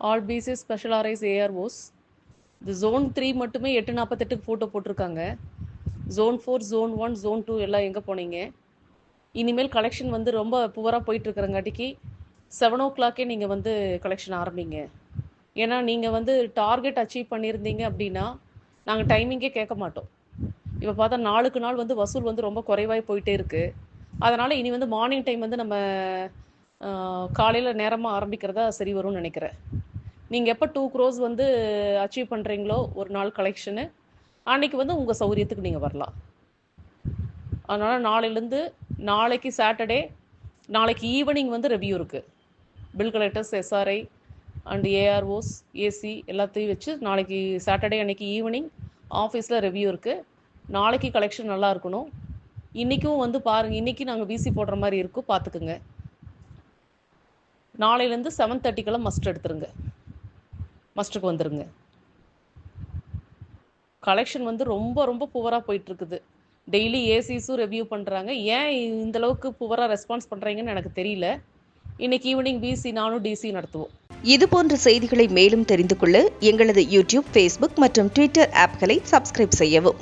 All PC special AROs இந்த zone three மட்டுமே எட்டு நாற்பத்தெட்டுக்கு ஃபோட்டோ போட்டிருக்காங்க. Zone four zone one zone two எல்லாம் எங்கே போனீங்க? இனிமேல் கலெக்ஷன் வந்து ரொம்ப புவராக போயிட்டுருக்கிறங்காட்டிக்கு செவன் ஓ கிளாக்கே நீங்கள் வந்து கலெக்ஷன் ஆரம்பிங்க. ஏன்னா நீங்கள் வந்து டார்கெட் அச்சீவ் பண்ணியிருந்தீங்க அப்படின்னா நாங்கள் டைமிங்கே கேட்க மாட்டோம். இப்போ பார்த்தா நாளுக்கு நாள் வந்து வசூல் வந்து ரொம்ப குறைவாய் போயிட்டே இருக்குது அதனால் இனி வந்து மார்னிங் டைம் வந்து நம்ம காலையில் நேரமாக ஆரம்பிக்கிறதா சரி வரும்னு நினைக்கிறேன். நீங்கள் எப்போ டூ க்ரோஸ் வந்து அச்சீவ் பண்ணுறீங்களோ ஒரு நாள் கலெக்ஷனு அன்னைக்கு வந்து உங்கள் சௌரியத்துக்கு நீங்கள் வரலாம். அதனால் நாளையிலேருந்து நாளைக்கு சாட்டர்டே நாளைக்கு ஈவினிங் வந்து ரெவ்யூ இருக்குது bill collectors SRI and AROs AC எல்லாத்தையும் வச்சு நாளைக்கு சாட்டர்டே அன்னைக்கு ஈவினிங் ஆஃபீஸில் ரிவ்யூ இருக்குது நாளைக்கு கலெக்ஷன் நல்லா இருக்கணும். இன்றைக்கும் வந்து பாருங்கள் இன்றைக்கி நாங்கள் பிசி போடுற மாதிரி இருக்கும் பார்த்துக்குங்க நாளையிலேருந்து செவன் தேர்ட்டிக்கெல்லாம் மஸ்ட் எடுத்துருங்க. மஸ்ட்டுக்கு வந்துருங்க. கலெக்ஷன் வந்து ரொம்ப ரொம்ப புவராக போயிட்டுருக்குது. டெய்லி ஏசிஸும் ரிவ்யூ பண்ணுறாங்க ஏன் இந்த அளவுக்கு புவராக ரெஸ்பான்ஸ் பண்ணுறீங்கன்னு எனக்கு தெரியல. இன்னைக்கு ஈவினிங் பிசி நானும் டிசி நடத்துவோம். இது போன்ற செய்திகளை மேலும் தெரிந்து கொள்ள எங்களது யூடியூப் ஃபேஸ்புக் மற்றும் ட்விட்டர் ஆப்களை சப்ஸ்கிரைப் செய்யவும்.